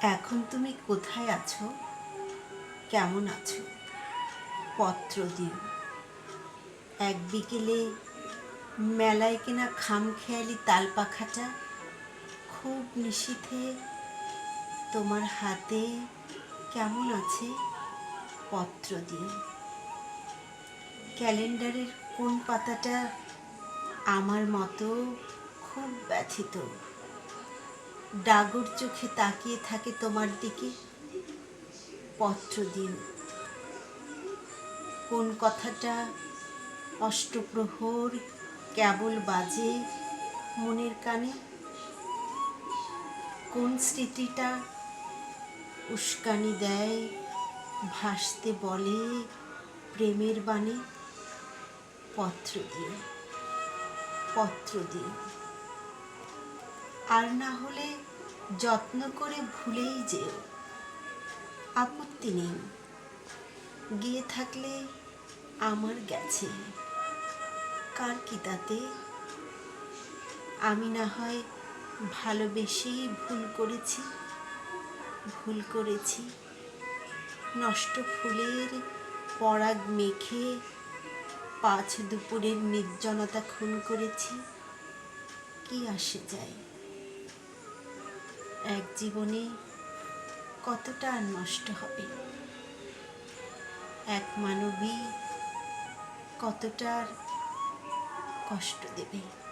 এখন তুমি কোথায় আছো? কেমন আছো? পত্র দিও এক বিকেলে মেলায় কেনা খামখেয়ালি তাল পাখাটা খুব নিশীথে তোমার হাতে কেমন আছে? পত্র দিও ক্যালেন্ডারের কোন পাতাটা আমার মতো খুব ব্যথিত? ডাগর চোখে তাকিয়ে থাকে তোমার দিকে। পত্র দিন কোন কথাটা অষ্টপ্রহর, কেবল বাজে মনের কানে? কোন স্মৃতিটা উস্কানি দেয়, ভাসতে বলে প্রেমের বাণী? পত্র দিয়ে পত্র দিয়ে আর না হলে যত্ন করে ভুলেই যেও। আপত্তি নেই। গিয়ে থাকলে আমার গেছে। কার কি তাতে? আমি না হয় ভালোবেসেই ভুল করেছি ভুল করেছি। নষ্ট ফুলের পরাগ মেখে পাঁচ দুপুরের নির্জনতা খুন করেছি। কি আসে যায়? এক জীবনে কতটা নষ্ট হবে? এক মানবী কতটার কষ্ট দেবে?